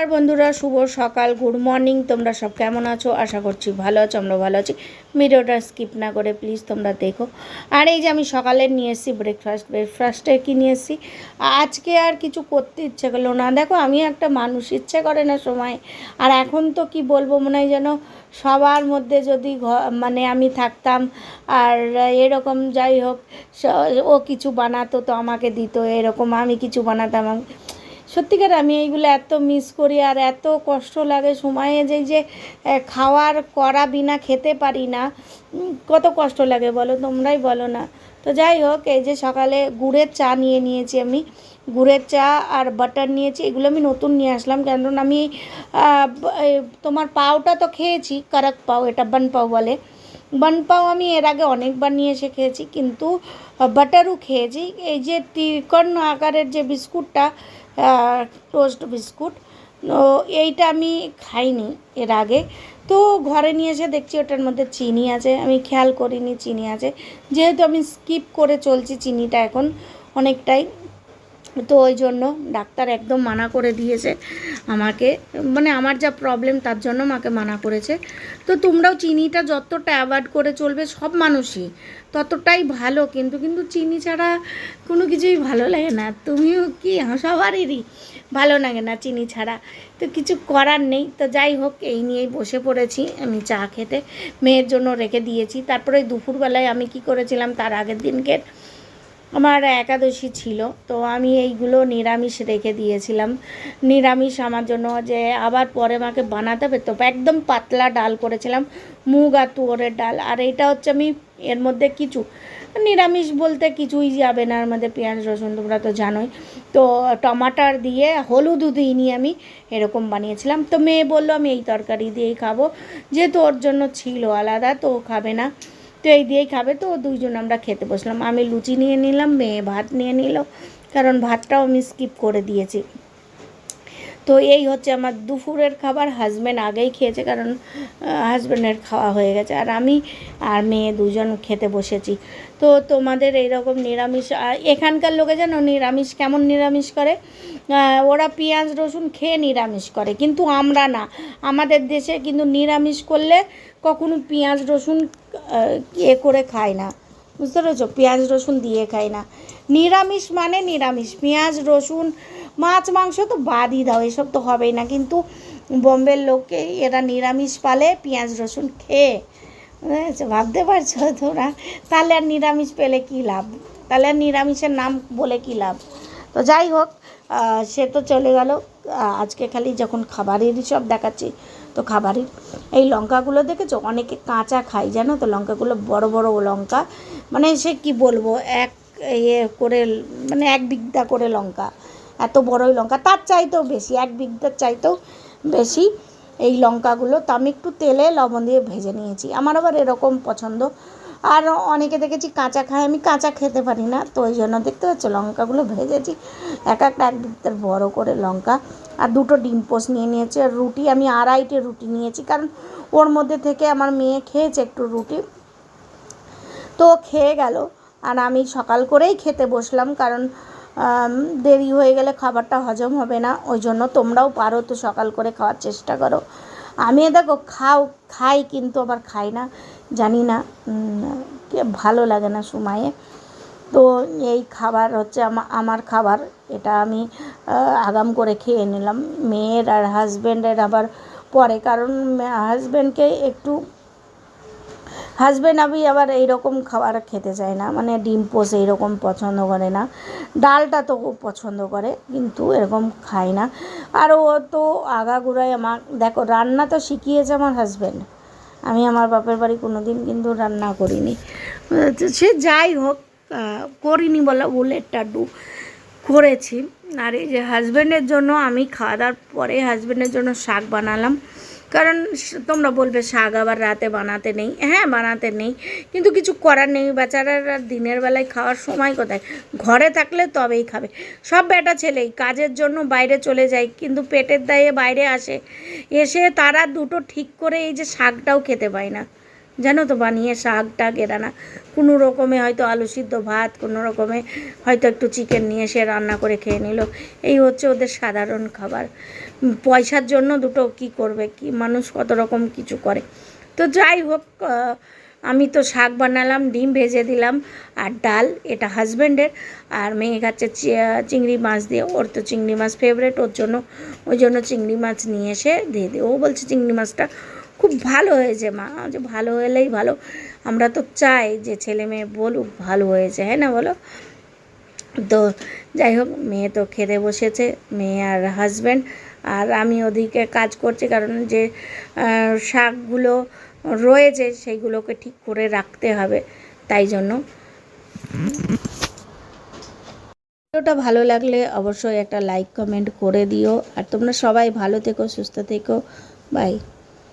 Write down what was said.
আর বন্ধুরা, শুভ সকাল good morning তোমরা সব কেমন আছো? আশা করছি ভালো আছো আমরা ভালো আছি। ভিডিওটা স্কিপ না করে প্লিজ তোমরা দেখো। আর এই যে আমি সকালে নিয়ে এসেছি ব্রেকফাস্ট ব্রেকফাস্টে কি নিয়ে এসেছি? আজকে আর কিছু করতে ইচ্ছে করল না। দেখো, আমি একটা মানুষ, ইচ্ছে করে না সময়। আর এখন তো কি বলব, মনে হয় যেন সবার মধ্যে যদি মানে আমি থাকতাম, আর এরকম যাই হোক ও কিছু বানাতো তো আমাকে দিত, এরকম আমি কিছু বানাতাম। সত্যিকার আমি এইগুলো এত মিস করি আর এত কষ্ট লাগে সময়ে যে যে খাওয়ার করা বিনা খেতে পারি না। কত কষ্ট লাগে বলো, তোমরাই বলো না। তো যাই হোক, এই যে সকালে গুড়ের চা নিয়ে নিয়েছি আমি। গুড়ের চা আর বাটার নিয়েছি, এগুলো আমি নতুন নিয়ে আসলাম। কেন আমি তোমার পাওটা তো খেয়েছি, কারাক পাও, এটা বান পাও বলে। বান পাও আমি এর আগে অনেকবার নিয়ে এসে খেয়েছি, কিন্তু বাটারও খেয়েছি। এই যে ত্রিকোণ আকারের যে বিস্কুটটা টোস্ট বিস্কুট এইটা আমি খাইনি এর আগে। তো ঘরে নিয়ে এসে দেখছি ওটার মধ্যে চিনি আছে। আমি খেয়াল করিনি চিনি আছে। যেহেতু আমি স্কিপ করে চলছি চিনিটা এখন অনেকটাই। তো ওই জন্য ডাক্তার একদম মানা করে দিয়েছে আমাকে। মানে আমার যা প্রবলেম তার জন্য আমাকে মানা করেছে। তো তোমরাও চিনিটা যতটা অ্যাভয়েড করে চলবে, সব মানুষই ততটাই ভালো। কিন্তু কিন্তু চিনি ছাড়া কোনো কিছুই ভালো লাগে না। তুমিও কি, সবারই ভালো লাগে না চিনি ছাড়া। তো কিছু করার নেই। তো যাই হোক, এই নিয়েই বসে পড়েছি। আমি চা খেতে। মেয়ের জন্য রেখে দিয়েছি। তারপরে দুপুরবেলায় আমি কি করেছিলাম, তার আগের দিনকে আমার একাদশী ছিল, তো আমি এইগুলো নিরামিষ রেখে দিয়েছিলাম। নিরামিষ আমার জন্য যে আবার পরে আমাকে বানাতে হবে, তো একদম পাতলা ডাল করেছিলাম, মুগ আর তুয়োরের ডাল। আর এইটা হচ্ছে আমি এর মধ্যে কিছু, নিরামিষ বলতে কিছুই যাবে না, এর মধ্যে পেঁয়াজ, রসুন তোমরা তো জানোই। তো টমাটার দিয়ে হলুদ দিইনি আমি এরকম বানিয়েছিলাম। তো মেয়ে বলল, আমি এই তরকারি দিয়েই খাব, যেহেতু ওর জন্য ছিল আলাদা, তো ও খাবে না। তো এই দিয়েই খাবে তো, দুইজন আমরা খেতে বসলাম। আমি লুচি নিয়ে নিলাম, মেয়ে ভাত নিয়ে নিল, কারণ ভাতটাও আমি স্কিপ করে দিয়েছি। তো এই হচ্ছে আমার দুপুরের খাবার। হাজব্যান্ড আগেই খেয়েছে, কারণ হাজব্যান্ডের খাওয়া হয়ে গেছে। আর আমি আর মেয়ে দুজন খেতে বসেছি। তো তোমাদের এইরকম নিরামিষ এখানকার লোকে জানো, নিরামিষ কেমন নিরামিষ করে? ওরা পেঁয়াজ, রসুন খেয়ে নিরামিষ করে, কিন্তু আমরা না। আমাদের দেশে কিন্তু নিরামিষ করলে কখনো পেঁয়াজ, রসুন এ করে খায় না। বুঝতে পেরেছ? পেঁয়াজ, রসুন দিয়ে খায় না। নিরামিষ মানে নিরামিষ। পেঁয়াজ, রসুন, মাছ, মাংস তো বাদই দাও, এসব তো হবেই না। কিন্তু বোম্বের লোককে এরা নিরামিষ পালে পেঁয়াজ, রসুন খেয়ে? ভাবতে পারছ তোরা তাহলে আর নিরামিষ পেলে কী লাভ? তাহলে আর নিরামিষের নাম বলে কী লাভ? তো যাই হোক সে তো চলে গেল। আজকে খালি যখন খাবারেরই সব দেখাচ্ছি, তো খাবারের এই লঙ্কাগুলো দেখেছ? অনেকে কাঁচা খায়, জানো তো? লঙ্কাগুলো বড় বড় লঙ্কা। মানে সে কি বলব, এক ইয়ে করে মানে এক বিঘা করে লঙ্কা। এত বড়ই লঙ্কা, তার চাইতেও বেশি, এক বিঘার চাইতেও বেশি এই লঙ্কাগুলো। তো আমি একটু তেলে লবণ দিয়ে ভেজে নিয়েছি। আমার আবার এরকম পছন্দ আর অনেকে দেখেছি কাঁচা খায়, আমি কাঁচা খেতে পারি না, তো ওই জন্য দেখতে পাচ্ছ লঙ্কাগুলো ভেজেছি। এক একটা এক বিঘার বড়ো করে লঙ্কা আর দুটো ডিম পোস্ট নিয়ে নিয়েছি আর রুটি, আমি আড়াইটে রুটি নিয়েছি কারণ ওর মধ্যে থেকে আমার মেয়ে খেয়েছে একটু রুটি। তো খেয়ে গেল আর আমি সকাল করেই খেতে বসলাম কারণ দেরি হয়ে গেলে খাবারটা হজম হবে না, ওই জন্য তোমরাও পারো তো সকাল করে খাওয়ার চেষ্টা করো। আমি দেখো খাও, খাই কিন্তু আবার খাই না। জানি না ভালো লাগে না সময়ে। তো এই খাবার হচ্ছে আমার খাবার। এটা আমি আগাম করে খেয়ে নিলাম। মেয়ের আর হাজব্যান্ডের আবার পরে, কারণ হাজব্যান্ডকে একটু হাজব্যান্ড আমি আবার এইরকম খাবার খেতে চায় না। মানে ডিম পোস এইরকম পছন্দ করে না। ডালটা তো খুব পছন্দ করে, কিন্তু এরকম খায় না। আর ও তো আগাগোড়ায় আমার, দেখো, রান্না তো শিখিয়েছে আমার হাজব্যান্ড আমি আমার বাপের বাড়ি কোনো দিন কিন্তু রান্না করিনি। সে যাই হোক করিনি বলে বুলেটটা ডু করেছি। আর এই যে হাজব্যান্ডের জন্য আমি খাওয়া দাওয়ার পরে হাজব্যান্ডের জন্য শাক বানালাম। কারণ তোমরা বলবে শাক আবার রাতে বানাতে নেই। হ্যাঁ বানাতে নেই। কিন্তু কিছু করার নেই। বেচারারা দিনের বেলায় খাওয়ার সময় কোথায়? ঘরে থাকলে তবেই খাবে। সব বেটা ছেলেই কাজের জন্য বাইরে চলে যায়, কিন্তু পেটের দায়ে বাইরে আসে। এসে তারা দুটো ঠিক করে এই যে শাকটাও খেতে পায় না। জানো তো বানিয়ে শাক টাক এরা না। কোনো রকমে হয়তো আলু সিদ্ধ ভাত, কোনো রকমে হয়তো একটু চিকেন নিয়ে এসে রান্না করে খেয়ে নিল। এই হচ্ছে ওদের সাধারণ খাবার। পয়সার জন্য দুটো কি করবে? কি মানুষ কত রকম কিছু করে? তো যাই হোক আমি তো শাক বানালাম, ডিম ভেজে দিলাম, আর ডাল, এটা হাজব্যান্ডের আর মেয়ে খাচ্ছে চিংড়ি মাছ দিয়ে। ওর তো চিংড়ি মাছ ফেভারেট ওর জন্য, ওই জন্য চিংড়ি মাছ নিয়ে এসে দিয়ে দিই। ও বলছে চিংড়ি মাছটা খুব ভালো হয়েছে মা। যে ভালো হলেই ভালো। আমরা তো চাই যে ছেলে মেয়ে বলুক ভালো হয়েছে হ্যাঁ না বলো? তো যাই হোক, মেয়ে তো খেতে বসেছে, মেয়ে আর হাজব্যান্ড আর আমি ওদিকে কাজ করছি, কারণ যে শাকগুলো রয়েছে সেইগুলোকে ঠিক করে রাখতে হবে, তাই জন্য। ভিডিওটা ভালো লাগলে অবশ্যই একটা লাইক কমেন্ট করে দিও। আর তোমরা সবাই ভালো থেকো, সুস্থ থেকো। বাই